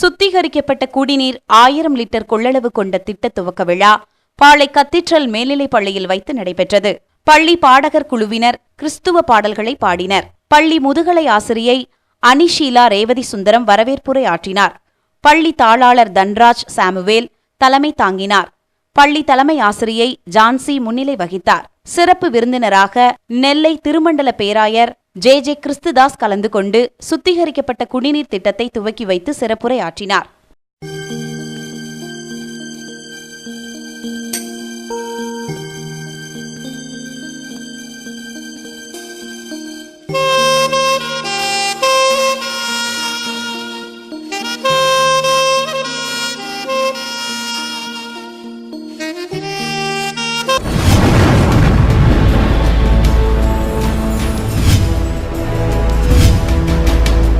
சுத்திகரிக்கப்பட்ட குடிநீர் ஆயிரம் லிட்டர் கொள்ளளவு கொண்ட திட்ட துவக்க விழா பாளை கத்தீட்ரல் மேல்நிலைப் பள்ளியில் வைத்து நடைபெற்றது. பள்ளி பாடகர் குழுவினர் கிறிஸ்துவ பாடல்களை பாடினர். பள்ளி முதுகலை ஆசிரியை அனிஷீலா ரேவதி சுந்தரம் வரவேற்புரை ஆற்றினார். பள்ளி தாளாளர் தன்ராஜ் சாமுவேல் தலைமை தாங்கினார். பள்ளி தலைமை ஆசிரியை ஜான்சி முன்னிலை வகித்தார். சிறப்பு விருந்தினராக நெல்லை திருமண்டல பேராயர் ஜே ஜே கிறிஸ்துதாஸ் கலந்து கொண்டு சுத்திகரிக்கப்பட்ட குடிநீர் திட்டத்தை துவக்கி வைத்து சிறப்புரை